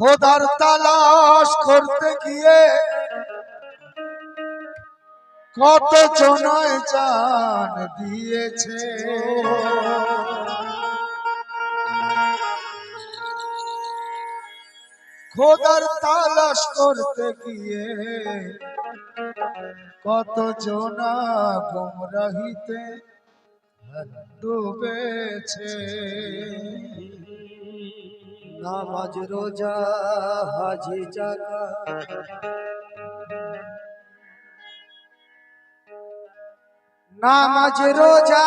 খোদার তালাশ করতে গিয়ে কত জনায় জান দিয়েছে। খোদার তালাশ করতে গিয়ে কত জনা গুমরাহিতে ডুবেছে। নামাজ, রোজা, হাজি জাকা নামাজ, রোজা,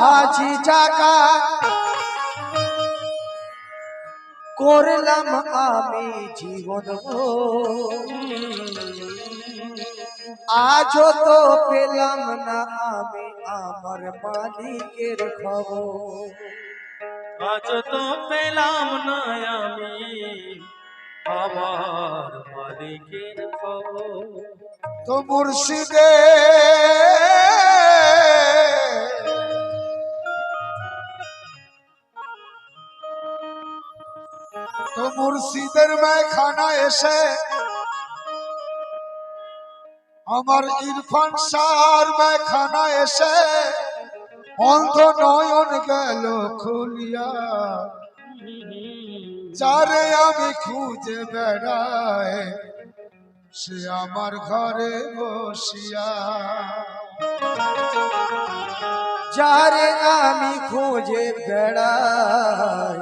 হাজি জাকা করলাম আমি জীবন আজও তো পেলাম না আমি আমার মালিকের খবর। আজ তো পেলাম না আমি। আমার মালিকের তো মুর্শিদে। তো মুর্শিদের মায়খানা এসে আমার ইরফান সার মায়খানা এসে অন্ধ নয়ন গেল খুলিয়া। যারে আমি খুঁজে বেড়ায় সে আমার ঘরে বসিয়া। যারে আমি খুঁজে বেড়াই,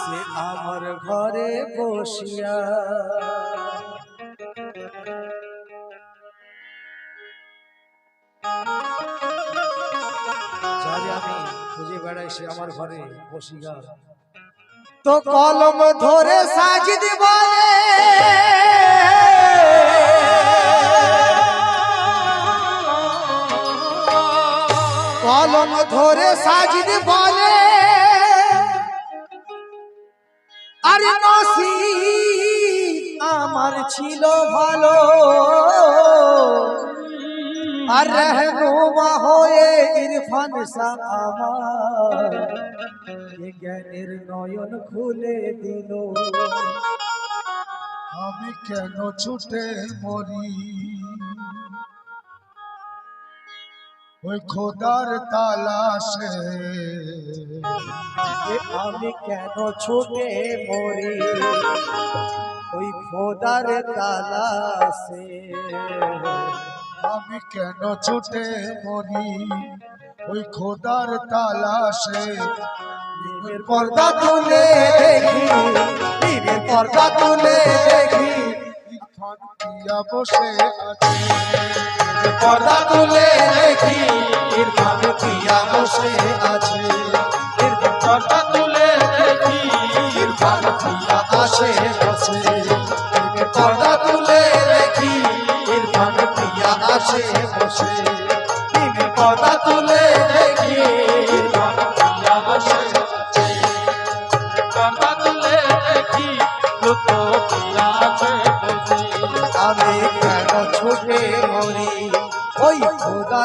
সে আমার ঘরে বসিয়া। বেড়াই সে আমার ঘরে বসিয়া তো কলম ধরে সাজিদ বলে, কলম ধরে সাজিদ বলে, আরে নসি আমার ছিল ভালো। আর রহনুমা হয়ে ইরফান আমার। জ্ঞানের নয়ন খুলে দিল। আমি কেন ছুটে মরি? ওই খোদার তালাশে। আমি কেন ছুটে মরি? ওই খোদার তালাশে। আমি কেন ছুটে মরি? ওই খোদার তালাশে নিমের পর্দা তুলে পর্দা তুলে বসে আছে পর্দা তুলে দেখি। ইরফান পিয়া বসে আছে কথা তুলে দেখি। ইরফান পিয়া বসে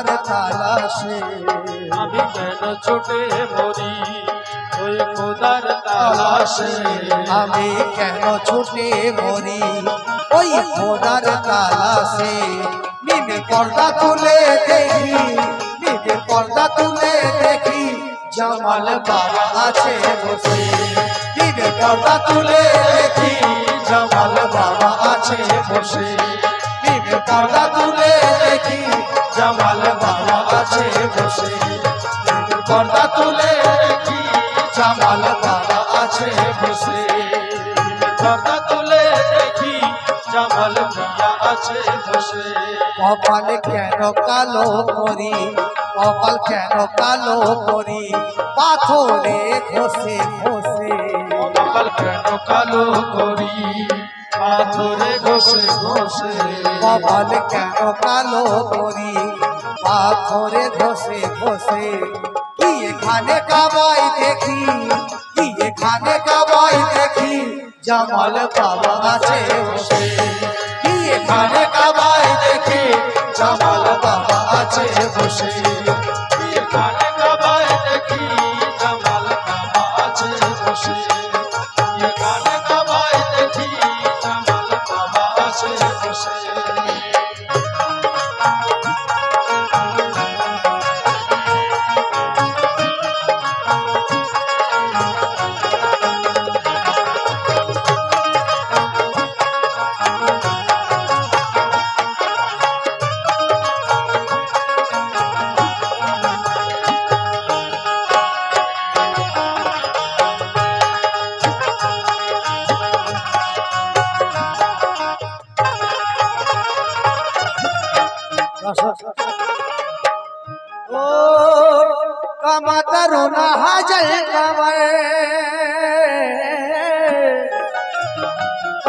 খোদার তালাশে। আমি কেন ছোটে মরি ওই খোদার তালাশে। আমি কেন ছুটে মরি ওই খোদার তালাশে? নিমে পর্দা তুলে দেখি নিমে পর্দা তুলে দেখি জামাল বাবা আছে বসে। নিমে পর্দা তুলে দেখি জামাল বাবা আছে বসে। পর্দা তুলে দেখি জামাল বাবা আছে বসে। পর্দা তুলে দেখি জামাল বাবা আছে বসে। কথা তুলে দেখি জামাল মিয়া আছে বসে। কপাল কেন কালো করি কপাল কেন কালো করি পাথরে ঘষে ঘষে। কপাল কেন কালো করি? পাথরে ঘষে ঘষে। কপাল কেন কালো করি? পাথরে ঘষে ঘষে। কি এখানে কাবাই দেখি? কি এখানে কাবাই দেখি? জামাল বাবা আছে বসে। কি এখানে কাবাই দেখি? জামাল বাবা আছে বসে।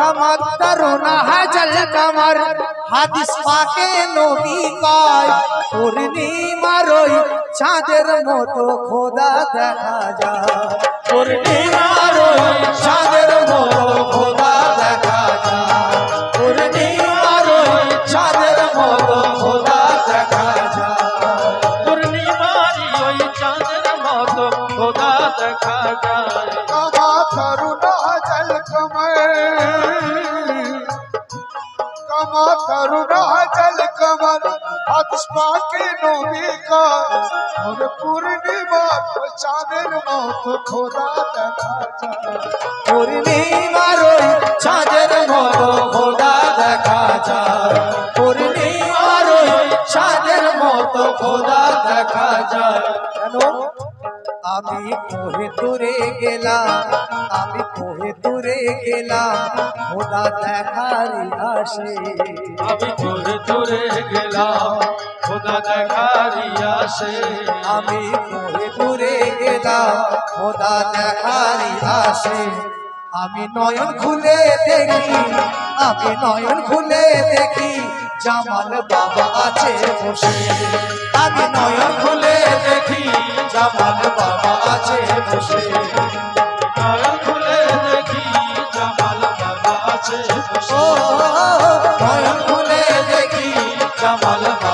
চমক তরুণ হাজল কমর। হাদিস পাকে নবী কয় চাঁদের মতো খোদা দেখা যায়। চাঁদের মতো খোদা মাথার রাজল কমল আতস পাকে নবী কা আর পূর্ণিমা চাঁদের মতো খোদা দেখা যায় পূর্ণিমা ওই চাঁদের মতো খোদা দেখা যায় পূর্ণিমার ওই চাঁদের মতো খোদা দেখা যায় কেন আমি কোহে দূরে গেলাম আমি কোহে দূরে গেলাম খোদা দেখারি আসে আমি দূরে দূরে গেলাম খোদা দেখারি আসে আমি কোহে দূরে গেলাম খোদা দেখারি আসে আমি নয়ন খুলে দেখি আমি নয়ন খুলে দেখি জামাল বাবা আছে বসে আমি নয়ন খুলে দেখি জামাল বাবা আছে বসে নয়ন খুলে দেখি জামাল বাবা আছে বসে। নয়ন খুলে দেখি জামাল বাবা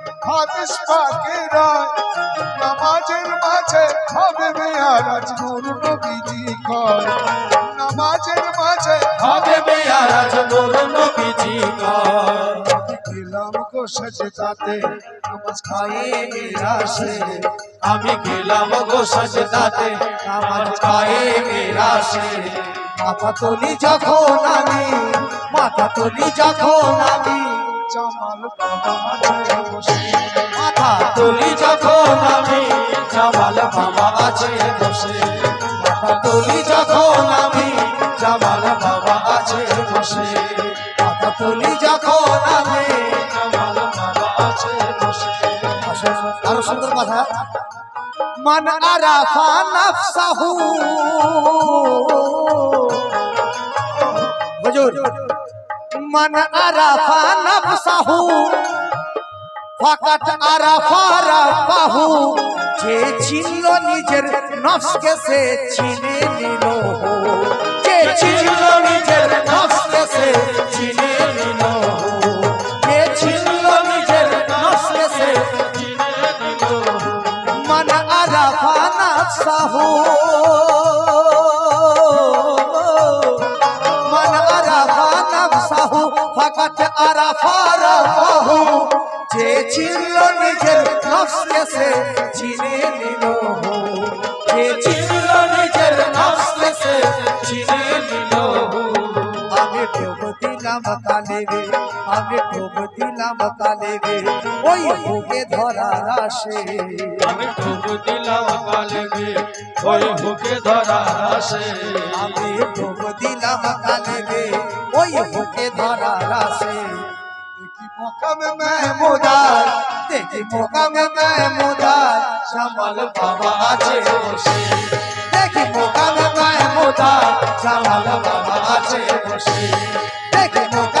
হাদিস পাকেরা নামাজের মাঝে হবে মেয়ারা নূর নবীজি কা নামাজের মাঝে হবে মেয়ারাজ নূর নবীজি ঘর গেলাম গো সজদাতে, নামাজ খায়ে নিরাশে আমি গেলাম গো সজদাতে, নামাজ খায়ে নিরাশে মাথা তুলি যখন আমি মাথা তুলি যখন আমি জামাল বাবা বসে। মাথা তুলি যখন আমি, জামাল বাবা আছে বসে। মাথা তুলি যখন আমি, জামাল বাবা আছে বসে। মাথা তুলি যখন আমি আরও সুন্দর কথা মান আরাফা নাফসাহু। मन अरफा नफसाहू फकत अरफा रफाहू। जे छिनलो निजर नफ्स के से छिने निलो हो। जे छिनलो निजर नफ्स के से छिने निलो साहू। হো যে ছিল নিজের নফসকে সে চিনে নিল হো যে ছিল নিজের নফসকে সে চিনে নিল হো আমি ডুব দিলাম কালে রে আমি ডুব দিলাম কালে রে ওই হুকে ধরা আসে আমি ডুব দিলাম কালে রে ওই হুকে ধরা আসে আমি ডুব দিলাম কালে রে ওই হুকে ধরা আসে मौका में मैं मोदार, देखी मौका में मैं मोदार श्यामल बाबा আছে বসে দেখি মौका में मैं मोदार श्यामल बाबा আছে বসে দেখি মौका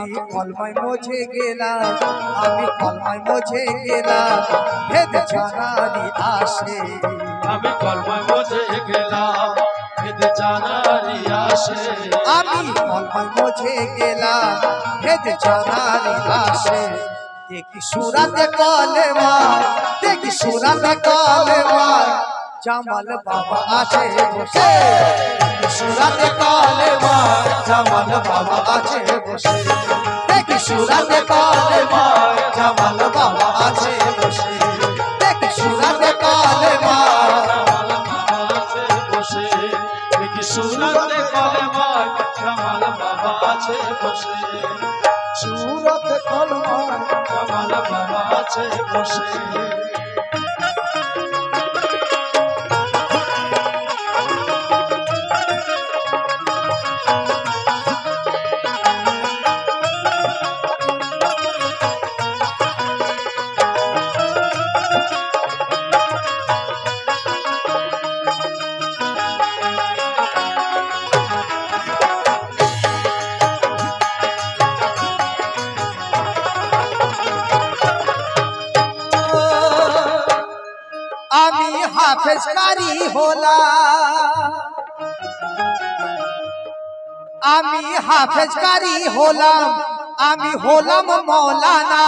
আমি কলমায় মজে গেলাম আমি কলমায় মজে গেলাম ভেদ জানারি আসে। আমি কলমায় মজে গেলাম ভেদ জানারি আসে। আমি কলমায় মজে গেলাম ভেদ জানারি আসে। দেখি সুরাতে কলেমা দেখি সুরাতে কলেমা জামাল বাবা আছে বসে। সুরাতে কলেমা জামাল বাবা আছে বসে। দেখি সুরাতে কলেমা জামাল বাবা আছে বসে। দেখি সুরাতে বাবা আছে বসে। দেখি সুরাতে কলেমায় জামাল বাবা আছে বসে। বাবা আছে বসে। হাফেজ কারি হলাম আমি হাফেজ কারি হলাম, আমি হলাম মৌলানা।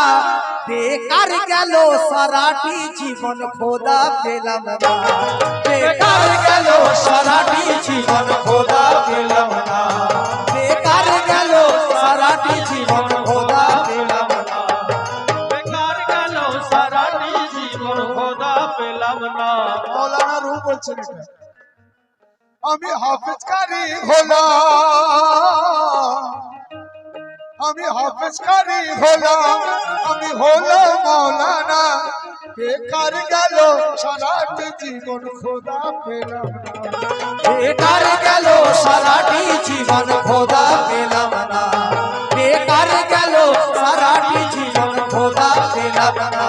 বেকার গেল সারাটি জীবন, খোদা পেলাম না। বেকার গেল সারাটি জীবন, খোদা পেলাম না। বেকার গেল সারাটি জীবন বলছেন এটা আমি হাফেজ কারি হলাম। আমি হাফেজ কারি হলাম। আমি হলাম মৌলানা। বেকার গেল? সারাটি জীবন খোদা পেলাম। না। বেকার গেল? সারাটি জীবন খোদা পেলাম না। বেকার গেল? সারাটি জীবন খোদা পেলাম না।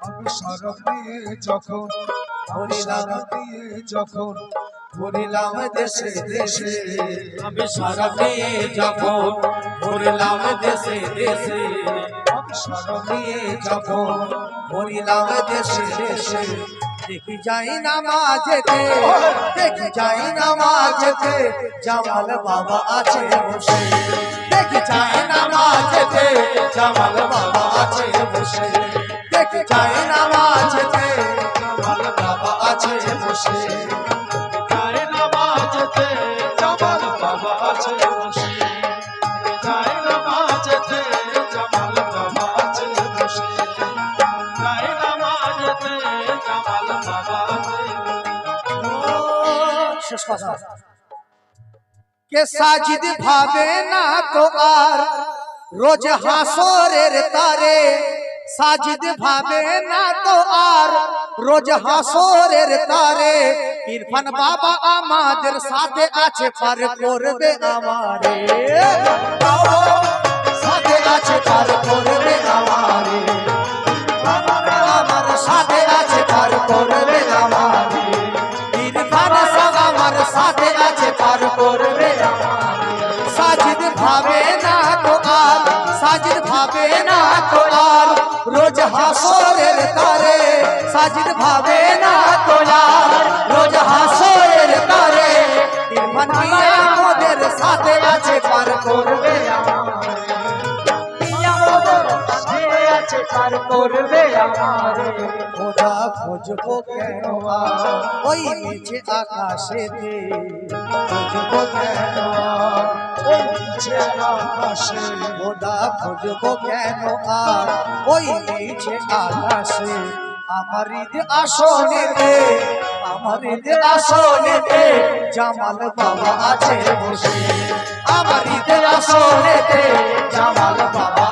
আমি সরব যখন সরব নিয়ে যখন ঘুরিলাম দেশে দেশে। আমি সারা নিয়ে যখন ঘুরিলাম দেশে দেশে। আমি সরব যখন ঘুরিলাম দেশে দেশে। দেখি যাই না মাঝেতে দেখি যাই না মাঝেতে জামাল বাবা আছে বসে। দেখি যাই না মাঝেতে জামাল বাবা আছে বসে। দেখি যাই না মাঝেতে বসে কে সাজিদ ভাবে না তো আর, রোজ হাসরের তারে। সাজিদ ভাবে না তো আর রোজ হাসরের তারে, ইরফান বাবা আমাদের সাথে আছে, পার করবে আমারে। সাথে আছে, পার করবে আমারে। আমার সাথে আছে, পার করবে আমারে। ইরফান আমার সাথে আছে, পার করবে সাজিদ ভাবে না তো আর, সাজিদ ভাবে না তো আর রোজ রোজ হাসরের তারে সাজিদ ভাবে না তোলার রোজ হাসরের তারে ইরফান মিয়া আমাদের সাথে আছে পার করবে খোদা খুঁজবো কেন ওই নিচে আকাশেতে। খুঁজবো কেন ওই নিচে আকাশে। খোদা খুঁজবো কেন আর ওই নিচে আকাশে। আমার ঈদ আসনেতে, আমার ঈদ আসনেতে, জামাল বাবা আছে বসে। আমার ঈদ আসনেতে, জামাল বাবা